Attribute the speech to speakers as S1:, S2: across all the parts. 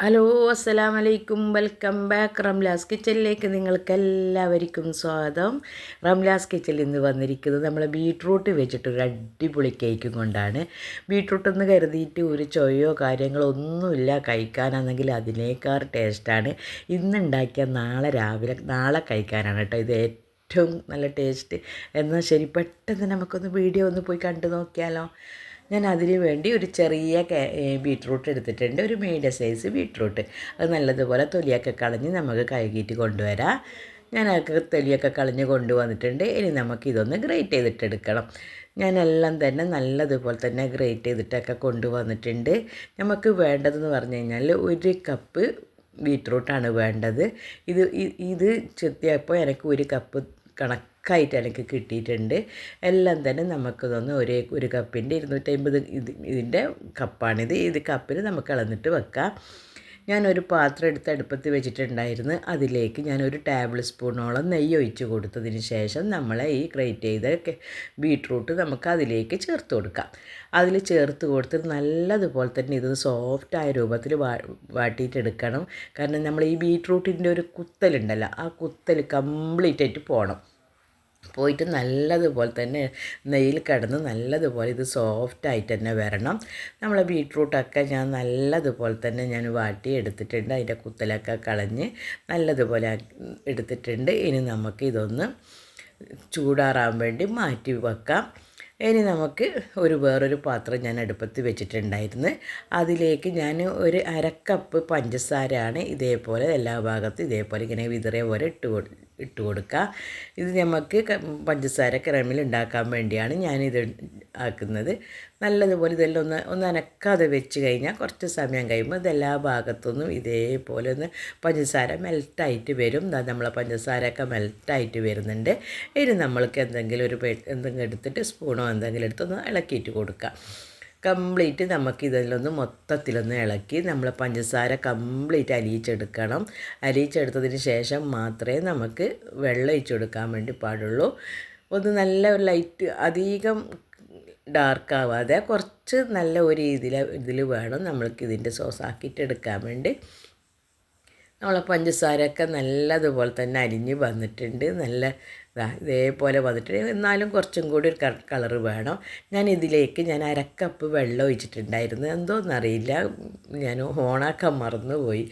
S1: Hello അസ്സലാം വലൈക്കും welcome back Ramla's കിച്ചണിലേക്ക് നിങ്ങൾക്ക് എല്ലാവർക്കും സ്വാഗതം. റംലാസ് കിച്ചണിൽ ഇന്ന് വന്നിരിക്കുന്നത് നമ്മൾ ബീട്രൂട്ട് വെച്ചിട്ട് ഒരു അടിപൊളി കേക്കും കൊണ്ടാണ്. ബീട്രൂട്ട് എന്ന് കരുതിയിട്ട് ഒരു ചൊയോ കാര്യങ്ങളോ ഒന്നുമില്ല. കഴിക്കാനാണെങ്കിൽ അതിനേക്കാൾ ടേസ്റ്റാണ്. ഇന്നുണ്ടാക്കിയ നാളെ രാവിലെ നാളെ കഴിക്കാനാണ് കേട്ടോ. ഇത് ഏറ്റവും നല്ല ടേസ്റ്റ് എന്നാൽ ശരി പെട്ടെന്ന് നമുക്കൊന്ന് വീഡിയോ ഒന്ന് പോയി കണ്ടു നോക്കിയാലോ. ഞാൻ അതിന് വേണ്ടി ഒരു ചെറിയ ബീട്രൂട്ട് എടുത്തിട്ടുണ്ട്. ഒരു മീഡിയം സൈസ് ബീട്രൂട്ട് അത് നല്ലതുപോലെ തൊലിയൊക്കെ കളഞ്ഞ് നമുക്ക് കഴുകിയിട്ട് കൊണ്ടുവരാം. ഞാൻ അതൊക്കെ തൊലിയൊക്കെ കളഞ്ഞ് കൊണ്ടുവന്നിട്ടുണ്ട്. ഇനി നമുക്ക് ഇതൊന്ന് ഗ്രേറ്റ് ചെയ്തിട്ടെടുക്കണം. ഞാനെല്ലാം തന്നെ നല്ലതുപോലെ തന്നെ ഗ്രേറ്റ് ചെയ്തിട്ടൊക്കെ കൊണ്ടുവന്നിട്ടുണ്ട്. നമുക്ക് വേണ്ടതെന്ന് പറഞ്ഞു കഴിഞ്ഞാൽ ഒരു കപ്പ് ബീട്രൂട്ടാണ് വേണ്ടത്. ഇത് ഇത് ചെത്തിയപ്പോൾ എനിക്ക് ഒരു കപ്പ് കണക്കായിട്ട് എനിക്ക് കിട്ടിയിട്ടുണ്ട്. എല്ലാം തന്നെ നമുക്ക് തന്നെ. ഒരേ ഒരു കപ്പിന്റെ ഇരുന്നൂറ്റമ്പത് ഇത് ഇതിന്റെ കപ്പാണിത് ഇത് കപ്പിൽ നമുക്ക് അളന്നിട്ട് വെക്കാം. ഞാനൊരു പാത്രം എടുത്ത് അടുപ്പത്ത് വെച്ചിട്ടുണ്ടായിരുന്നു. അതിലേക്ക് ഞാനൊരു ടേബിൾ സ്പൂണോളം നെയ്യ് ഒഴിച്ച് കൊടുത്തതിന് ശേഷം നമ്മളെ ഈ ഗ്രേറ്റ് ചെയ്ത ബീട്രൂട്ട് നമുക്ക് അതിലേക്ക് ചേർത്ത് കൊടുക്കാം. അതിൽ ചേർത്ത് കൊടുത്ത് നല്ലതുപോലെ തന്നെ ഇത് സോഫ്റ്റായ രൂപത്തിൽ വാ വാട്ടിയിട്ടെടുക്കണം കാരണം നമ്മൾ ഈ ബീട്രൂട്ടിന്റെ ഒരു കുത്തലുണ്ടല്ലോ ആ കുത്തൽ കംപ്ലീറ്റ് ആയിട്ട് പോകണം പോയിട്ട് നല്ലതുപോലെ തന്നെ നെയ്യിൽ കിടന്ന് നല്ലതുപോലെ ഇത് സോഫ്റ്റായിട്ട് തന്നെ വരണം. നമ്മളെ ബീട്രൂട്ടൊക്കെ ഞാൻ നല്ലതുപോലെ തന്നെ ഞാൻ വാട്ടി എടുത്തിട്ടുണ്ട്. അതിന്റെ കുത്തലൊക്കെ കളഞ്ഞ് നല്ലതുപോലെ എടുത്തിട്ടുണ്ട്. ഇനി നമുക്ക് ഇതൊന്ന് ചൂടാറാൻ വേണ്ടി മാറ്റി വെക്കാം. ഇനി നമുക്ക് ഒരു വേറൊരു പാത്രം ഞാൻ അടുപ്പത്ത് വെച്ചിട്ടുണ്ടായിരുന്നു. അതിലേക്ക് ഞാൻ ഒരു അരക്കപ്പ് പഞ്ചസാരയാണ് ഇതേപോലെ എല്ലാ ഭാഗത്തും ഇതേപോലെ ഇങ്ങനെ വിതറിയ പോലെ ഇട്ട് ഇട്ട് കൊടുക്കുക. ഇത് നമുക്ക് പഞ്ചസാര ക്രമിൽ ഉണ്ടാക്കാൻ വേണ്ടിയാണ് ഞാനിത് ആക്കുന്നത്. നല്ലതുപോലെ ഇതെല്ലാം ഒന്ന് ഒന്ന് അനക്കാതെ വെച്ച് കഴിഞ്ഞാൽ കുറച്ച് സമയം കഴിയുമ്പോൾ ഇതെല്ലാ ഭാഗത്തുനിന്നും ഇതേപോലെ ഒന്ന് പഞ്ചസാര മെൽറ്റായിട്ട് വരും. നമ്മളെ പഞ്ചസാരയൊക്കെ മെൽറ്റായിട്ട് വരുന്നുണ്ട്. ഇനി നമ്മൾക്ക് എന്തെങ്കിലും ഒരു എന്തെങ്കിലും എടുത്തിട്ട് സ്പൂണോ എന്തെങ്കിലും എടുത്തൊന്ന് ഇളക്കിയിട്ട് കൊടുക്കാം കംപ്ലീറ്റ് നമുക്ക് ഇതിലൊന്ന് മൊത്തത്തിലൊന്ന് ഇളക്കി നമ്മൾ പഞ്ചസാര കംപ്ലീറ്റ് അലിയിച്ചെടുക്കണം അലിയിച്ചെടുത്തതിന് ശേഷം മാത്രമേ നമുക്ക് വെള്ളം ഒഴിച്ചു കൊടുക്കാൻ വേണ്ടി പാടുള്ളൂ. ഒന്ന് നല്ല ഒരു ലൈറ്റ് അധികം ഡാർക്ക് ആവാതെ കുറച്ച് നല്ല ഒരു രീതിയിൽ ഇതിൽ വേണം നമ്മൾക്ക് ഇതിന്റെ സോസ് ആക്കിയിട്ട് എടുക്കാൻ വേണ്ടി. നമ്മളെ പഞ്ചസാരയൊക്കെ നല്ലതുപോലെ തന്നെ അരിഞ്ഞ് വന്നിട്ടുണ്ട്. നല്ല ഇതേപോലെ വന്നിട്ട് എന്നാലും കുറച്ചും കൂടി ഒരു കളർ വേണം. ഞാൻ ഇതിലേക്ക് ഞാൻ അരക്കപ്പ് വെള്ളം ഒഴിച്ചിട്ടുണ്ടായിരുന്നു. എന്തോന്നറിയില്ല. ഞാൻ ഓണാക്കാൻ മറന്നുപോയി.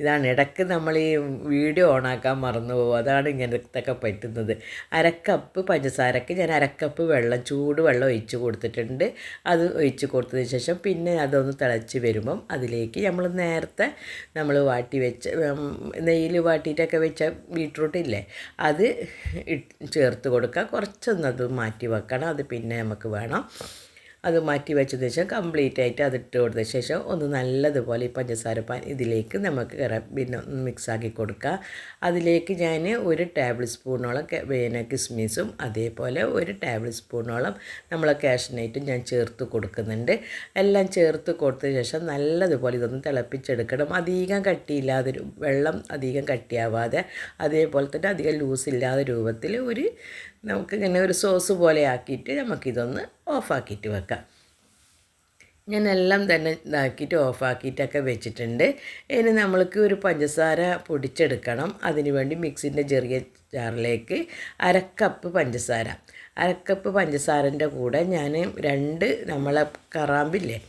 S1: ഇതാണ് ഇടയ്ക്ക് നമ്മൾ ഈ വീഡിയോ ഓണാക്കാൻ മറന്നു പോകും അതാണ് ഇങ്ങനത്തൊക്കെ പറ്റുന്നത്. അരക്കപ്പ് പഞ്ചസാരക്ക് ഞാൻ അരക്കപ്പ് വെള്ളം ചൂട് വെള്ളം ഒഴിച്ച് കൊടുത്തിട്ടുണ്ട്. അത് ഒഴിച്ച് കൊടുത്തതിന് ശേഷം പിന്നെ അതൊന്ന് തിളച്ച് വരുമ്പം അതിലേക്ക് നമ്മൾ നേരത്തെ നമ്മൾ വാട്ടി വെച്ച നെയ്യിൽ വാട്ടിയിട്ടൊക്കെ വെച്ച ബീട്രൂട്ട് ഇല്ലേ അത് ചേർത്ത് കൊടുക്കുക. കുറച്ചൊന്നത് മാറ്റി വെക്കണം. അത് പിന്നെ നമുക്ക് വേണം. അത് മാറ്റി വെച്ചതിന് ശേഷം കംപ്ലീറ്റ് ആയിട്ട് അത് ഇട്ട് കൊടുത്ത ശേഷം ഒന്ന് നല്ലതുപോലെ ഈ പഞ്ചസാര പാൻ ഇതിലേക്ക് നമുക്ക് പിന്നെ മിക്സാക്കി കൊടുക്കുക. അതിലേക്ക് ഞാൻ ഒരു ടേബിൾ സ്പൂണോളം പിന്നെ കിസ്മിസും അതേപോലെ ഒരു ടേബിൾ സ്പൂണോളം നമ്മൾ കാഷ്നൈറ്റും ഞാൻ ചേർത്ത് കൊടുക്കുന്നുണ്ട്. എല്ലാം ചേർത്ത് കൊടുത്തതിന് ശേഷം നല്ലതുപോലെ ഇതൊന്ന് തിളപ്പിച്ചെടുക്കണം. അധികം കട്ടിയില്ലാതെ വെള്ളം അധികം കട്ടിയാവാതെ അതേപോലെ തന്നെ അധികം ലൂസില്ലാതെ രൂപത്തിൽ ഒരു നമുക്കിങ്ങനെ ഒരു സോസ് പോലെ ആക്കിയിട്ട് നമുക്കിതൊന്ന് ഓഫാക്കിയിട്ട് വെക്കാം. ഞാൻ എല്ലാം തന്നെ ഇതാക്കിയിട്ട് ഓഫാക്കിയിട്ടൊക്കെ വെച്ചിട്ടുണ്ട്. ഇനി നമ്മൾക്ക് ഒരു പഞ്ചസാര പൊടിച്ചെടുക്കണം. അതിനുവേണ്ടി മിക്സിന്റെ ചെറിയ ജാറിലേക്ക് അരക്കപ്പ് പഞ്ചസാര. അരക്കപ്പ് പഞ്ചസാരന്റെ കൂടെ ഞാൻ രണ്ട് നമ്മളെ കറാമ്പില്ലേ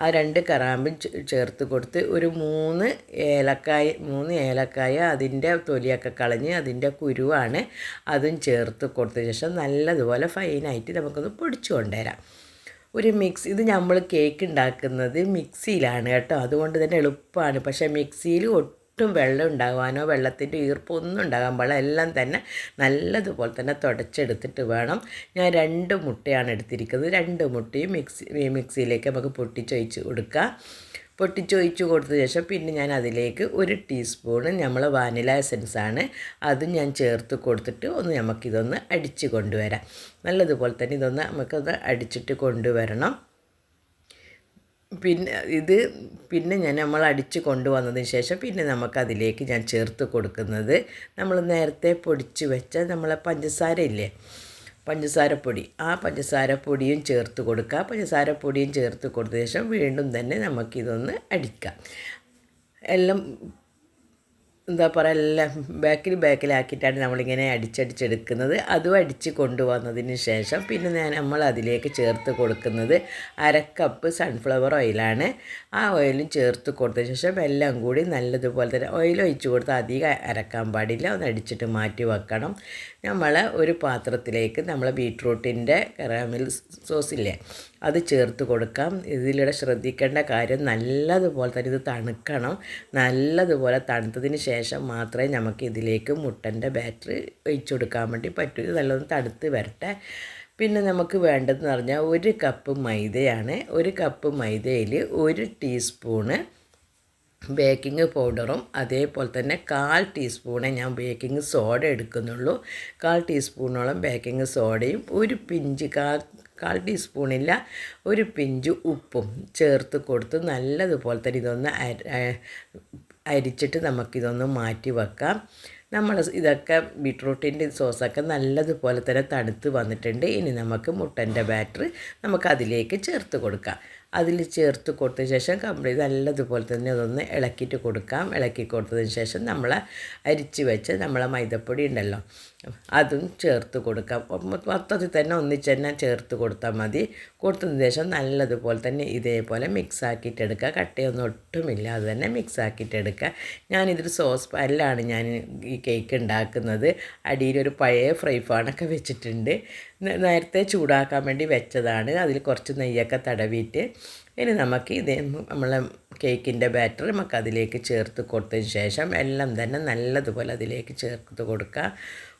S1: ആ രണ്ട് കറാമ്പും ചേർത്ത് കൊടുത്ത് ഒരു മൂന്ന് ഏലക്കായ മൂന്ന് ഏലക്കായ അതിന്റെ തൊലിയൊക്കെ കളഞ്ഞ് അതിന്റെ കുരുവാണ് അതും ചേർത്ത് കൊടുത്ത ശേഷം നല്ലതുപോലെ ഫൈനായിട്ട് നമുക്കൊന്ന് പൊടിച്ചു കൊണ്ടുവരാം. ഒരു മിക്സ് ഇത് നമ്മൾ കേക്ക് ഉണ്ടാക്കുന്നത് മിക്സിയിലാണ് കേട്ടോ. അതുകൊണ്ട് തന്നെ എളുപ്പമാണ്. പക്ഷേ മിക്സിയിൽ ഒട്ടും ഒട്ടും വെള്ളം ഉണ്ടാകാനോ വെള്ളത്തിന്റെ ഈർപ്പം ഒന്നും ഉണ്ടാകാൻ പാടില്ല. എല്ലാം തന്നെ നല്ലതുപോലെ തന്നെ തുടച്ചെടുത്തിട്ട് വേണം. ഞാൻ രണ്ട് മുട്ടയാണ് എടുത്തിരിക്കുന്നത്. രണ്ട് മുട്ടയും മിക്സി മിക്സിയിലേക്ക് നമുക്ക് പൊട്ടിച്ചൊഴിച്ച് കൊടുക്കുക പൊട്ടിച്ചൊഴിച്ച് കൊടുത്ത ശേഷം പിന്നെ ഞാൻ അതിലേക്ക് ഒരു ടീസ്പൂണ് നമ്മൾ വാനില എസൻസ് ആണ്. അതും ഞാൻ ചേർത്ത് കൊടുത്തിട്ട് ഒന്ന് നമുക്കിതൊന്ന് അടിച്ച് കൊണ്ടുവരാം. നല്ലതുപോലെ തന്നെ ഇതൊന്ന് നമുക്കൊന്ന് അടിച്ചിട്ട് കൊണ്ടുവരണം. പിന്നെ ഇത് പിന്നെ ഞാൻ നമ്മൾ അടിച്ച് കൊണ്ടുവന്നതിന് ശേഷം പിന്നെ നമുക്കതിലേക്ക് ഞാൻ ചേർത്ത് കൊടുക്കുന്നത് നമ്മൾ നേരത്തെ പൊടിച്ച് വെച്ച നമ്മളെ പഞ്ചസാര ഇല്ലേ? പഞ്ചസാരപ്പൊടി. ആ പഞ്ചസാരപ്പൊടിയും ചേർത്ത് കൊടുക്കുക. പഞ്ചസാരപ്പൊടിയും ചേർത്ത് കൊടുത്ത ശേഷം വീണ്ടും തന്നെ നമുക്കിതൊന്ന് അടിക്കാം. എല്ലാം എന്താ പറയുക എല്ലാം ബാക്കിൽ ബാക്കിലാക്കിയിട്ടാണ് നമ്മളിങ്ങനെ അടിച്ചടിച്ചെടുക്കുന്നത്. അതും അടിച്ച് കൊണ്ടുവന്നതിന് ശേഷം പിന്നെ ഞാൻ നമ്മൾ അതിലേക്ക് ചേർത്ത് കൊടുക്കുന്നത് അരക്കപ്പ് സൺഫ്ലവർ ഓയിലാണ് ആ ഓയിലും ചേർത്ത് കൊടുത്ത ശേഷം എല്ലാം കൂടി നല്ലതുപോലെ തന്നെ ഓയിൽ ഒഴിച്ച് കൊടുത്ത് അധികം അരക്കാൻ പാടില്ല. ഒന്ന് അടിച്ചിട്ട് മാറ്റി വെക്കണം. നമ്മൾ ഒരു പാത്രത്തിലേക്ക് നമ്മൾ ബീട്രൂട്ടിന്റെ കറാമിൽ സോസില്ലേ അത് ചേർത്ത് കൊടുക്കാം. ഇതിലൂടെ ശ്രദ്ധിക്കേണ്ട കാര്യം നല്ലതുപോലെ തന്നെ ഇത് തണുക്കണം. നല്ലതുപോലെ തണുത്തതിന് ശേഷം മാത്രമേ നമുക്ക് ഇതിലേക്ക് മുട്ടന്റെ ബാറ്ററി ഒഴിച്ചു കൊടുക്കാൻ വേണ്ടി പറ്റൂ. ഇത് നല്ലൊന്ന് തണുത്ത് വരട്ടെ. പിന്നെ നമുക്ക് വേണ്ടതെന്ന് പറഞ്ഞാൽ ഒരു കപ്പ് മൈദയാണ്. ഒരു കപ്പ് മൈദയിൽ ഒരു ടീസ്പൂണ് ബേക്കിംഗ് പൗഡറും അതേപോലെ തന്നെ കാൽ ടീസ്പൂണേ ഞാൻ ബേക്കിംഗ് സോഡ എടുക്കുന്നുള്ളൂ. കാൽ ടീസ്പൂണോളം ബേക്കിംഗ് സോഡയും ഒരു പിഞ്ച് കാൽ കാൽ ടീസ്പൂണില്ല ഒരു പിഞ്ച് ഉപ്പും ചേർത്ത് കൊടുത്ത് നല്ലതുപോലെ തന്നെ ഇതൊന്ന് അരിച്ചിട്ട് നമുക്കിതൊന്ന് മാറ്റി വെക്കാം. നമ്മൾ ഇതൊക്കെ ബീട്രൂട്ടിന്റെ സോസൊക്കെ നല്ലതുപോലെ തന്നെ തണുത്ത് വന്നിട്ടുണ്ട്. ഇനി നമുക്ക് മുട്ടന്റെ ബാറ്റർ നമുക്ക് അതിലേക്ക് ചേർത്ത് കൊടുക്കാം. അതിൽ ചേർത്ത് കൊടുത്ത ശേഷം കംപ്ലീറ്റ് നല്ലതുപോലെ തന്നെ അതൊന്ന് ഇളക്കിയിട്ട് കൊടുക്കാം. ഇളക്കി കൊടുത്തതിന് ശേഷം നമ്മൾ അരിച്ച് വെച്ച് നമ്മളെ മൈദപ്പൊടി ഉണ്ടല്ലോ അതും ചേർത്ത് കൊടുക്കാം. മൊത്തത്തിൽ തന്നെ ഒന്നിച്ച് തന്നെ ചേർത്ത് കൊടുത്താൽ മതി. കൊടുത്തതിന് ശേഷം നല്ലതുപോലെ തന്നെ ഇതേപോലെ മിക്സ് ആക്കിയിട്ടെടുക്കുക കട്ടയൊന്നും ഒട്ടുമില്ലാതെ തന്നെ മിക്സ് ആക്കിയിട്ടെടുക്കുക ഞാനിതൊരു സോസ് പാനിലാണ് ഞാൻ ഈ കേക്ക് ഉണ്ടാക്കുന്നത്. അടിയിലൊരു പഴയ ഫ്രൈ പാനൊക്കെ വെച്ചിട്ടുണ്ട്. നേരത്തെ ചൂടാക്കാൻ വേണ്ടി വെച്ചതാണ്. അതിൽ കുറച്ച് നെയ്യൊക്കെ തടവിയിട്ട് ഇനി നമുക്ക് ഇത് നമ്മളെ കേക്കിന്റെ ബാറ്റർ നമുക്ക് അതിലേക്ക് ചേർത്ത് കൊടുത്തതിന് ശേഷം എല്ലാം തന്നെ നല്ലതുപോലെ അതിലേക്ക് ചേർത്ത് കൊടുക്കുക.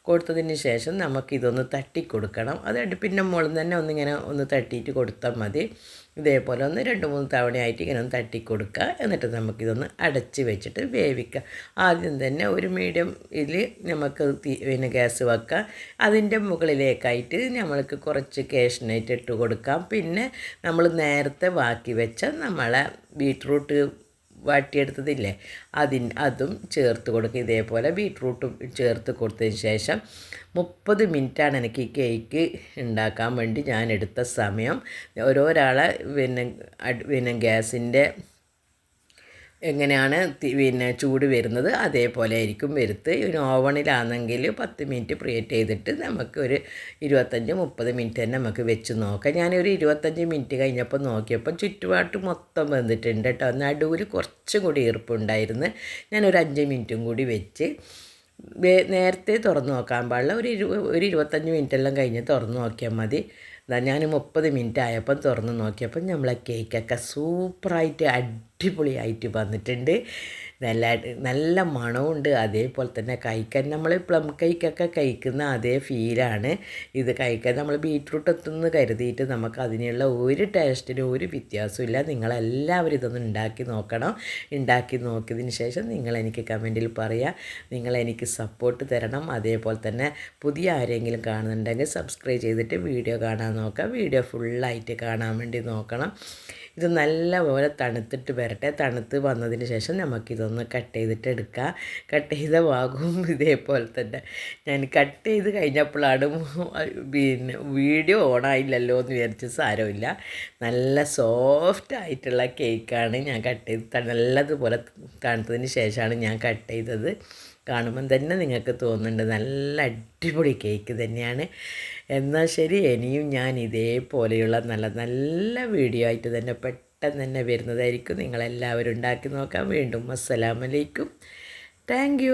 S1: കൊടുത്തതിന് ശേഷം നമുക്കിതൊന്ന് തട്ടി കൊടുക്കണം അത് അടുപ്പിന്റെ മുകളിൽ തന്നെ ഒന്നിങ്ങനെ ഒന്ന് തട്ടിയിട്ട് കൊടുത്താൽ മതി. ഇതേപോലെ ഒന്ന് രണ്ട് മൂന്ന് തവണയായിട്ട് ഇങ്ങനെ ഒന്ന് തട്ടി കൊടുക്കുക എന്നിട്ട് നമുക്കിതൊന്ന് അടച്ച് വെച്ചിട്ട് വേവിക്കുക. ആദ്യം തന്നെ ഒരു മീഡിയം ഇതിൽ നമുക്ക് പിന്നെ ഗ്യാസ് വെക്കാം അതിന്റെ മുകളിലേക്കായിട്ട് നമ്മൾക്ക് കുറച്ച് കേഷനായിട്ട് ഇട്ട് കൊടുക്കാം. പിന്നെ നമ്മൾ നേരത്തെ ബാക്കി വെച്ച നമ്മളെ ബീട്രൂട്ട് വാട്ടിയെടുത്തതില്ലേ? അതിൻ അതും ചേർത്ത് കൊടുക്കുക ഇതേപോലെ ബീട്രൂട്ടും ചേർത്ത് കൊടുത്തതിന് ശേഷം മുപ്പത് മിനിറ്റാണ് എനിക്ക് ഈ കേക്ക് ഉണ്ടാക്കാൻ വേണ്ടി ഞാൻ എടുത്ത സമയം. ഓരോരാളെ പിന്നെ പിന്നെ ഗ്യാസിന്റെ എങ്ങനെയാണ് പിന്നെ ചൂട് വരുന്നത് അതേപോലെ ആയിരിക്കും വരുത്ത്. ഇനി ഓവണിലാണെങ്കിൽ പത്ത് മിനിറ്റ് പ്രിയേറ്റ് ചെയ്തിട്ട് നമുക്ക് ഒരു ഇരുപത്തഞ്ച് മുപ്പത് മിനിറ്റ് തന്നെ നമുക്ക് വെച്ച് നോക്കാം. ഞാനൊരു ഇരുപത്തഞ്ച് മിനിറ്റ് കഴിഞ്ഞപ്പോൾ നോക്കിയപ്പോൾ ചുറ്റുപാട്ട് മൊത്തം വന്നിട്ടുണ്ട് കേട്ടോ. നടുവിൽ കുറച്ചും കൂടി ഈർപ്പുണ്ടായിരുന്നു ഞാനൊരു അഞ്ച് മിനിറ്റും കൂടി വെച്ച് നേരത്തെ തുറന്നു നോക്കാൻ പാടില്ല. ഒരു ഇരു ഒരു ഇരുപത്തഞ്ച് മിനിറ്റ് എല്ലാം കഴിഞ്ഞ് തുറന്നു നോക്കിയാൽ മതി. ഞാൻ മുപ്പത് മിനിറ്റ് ആയപ്പം തുറന്ന് നോക്കിയപ്പം നമ്മളെ കേക്കൊക്കെ സൂപ്പറായിട്ട് അടിപൊളിയായിട്ട് വന്നിട്ടുണ്ട്. നല്ല നല്ല മണമുണ്ട് അതേപോലെ തന്നെ കഴിക്കാൻ നമ്മൾ പ്ലം കേക്കൊക്കെ കഴിക്കുന്ന അതേ ഫീലാണ് ഇത് കഴിക്കാൻ നമ്മൾ ബീറ്റ്റൂട്ട് എത്തുമെന്ന് കരുതിയിട്ട് നമുക്ക് അതിനുള്ള ഒരു ടേസ്റ്റിനും ഒരു വ്യത്യാസമില്ല നിങ്ങളെല്ലാവരും ഇതൊന്ന് ഉണ്ടാക്കി നോക്കണം. ഉണ്ടാക്കി നോക്കിയതിന് ശേഷം നിങ്ങൾ എനിക്ക് കമന്റിൽ പറയുക നിങ്ങൾ എനിക്ക് സപ്പോർട്ട് തരണം. അതേപോലെ തന്നെ പുതിയ ആരെങ്കിലും കാണുന്നുണ്ടെങ്കിൽ സബ്സ്ക്രൈബ് ചെയ്തിട്ട് വീഡിയോ കാണാൻ നോക്കുക വീഡിയോ ഫുള്ളായിട്ട് കാണാൻ വേണ്ടി നോക്കണം. ഇത് നല്ലപോലെ തണുത്തിട്ട് വരട്ടെ. തണുത്ത് വന്നതിന് ശേഷം നമുക്കിതൊന്ന് കട്ട് ചെയ്തിട്ട് എടുക്കാം. കട്ട് ചെയ്ത ഭാഗവും ഇതേപോലെ തന്നെ. ഞാൻ കട്ട് ചെയ്ത് കഴിഞ്ഞപ്പോഴാണ് പിന്നെ വീഡിയോ ഓണായില്ലല്ലോ എന്ന് വിചാരിച്ച് സാരമില്ല. നല്ല സോഫ്റ്റ് ആയിട്ടുള്ള കേക്കാണ് ഞാൻ കട്ട് ചെയ്ത് നല്ലതുപോലെ തണുത്തതിന് ശേഷമാണ് ഞാൻ കട്ട് ചെയ്തത്. കാണുമ്പം തന്നെ നിങ്ങൾക്ക് തോന്നുന്നുണ്ട് നല്ല അടിപൊളി കേക്ക് തന്നെയാണ്. എന്നാൽ ശരി ഇനിയും ഞാൻ ഇതേപോലെയുള്ള നല്ല നല്ല വീഡിയോ ആയിട്ട് തന്നെ പെട്ടെന്ന് തന്നെ വരുന്നതായിരിക്കും. നിങ്ങളെല്ലാവരും ഉണ്ടാക്കി നോക്കാം. വീണ്ടും അസ്സലാമലൈക്കും താങ്ക്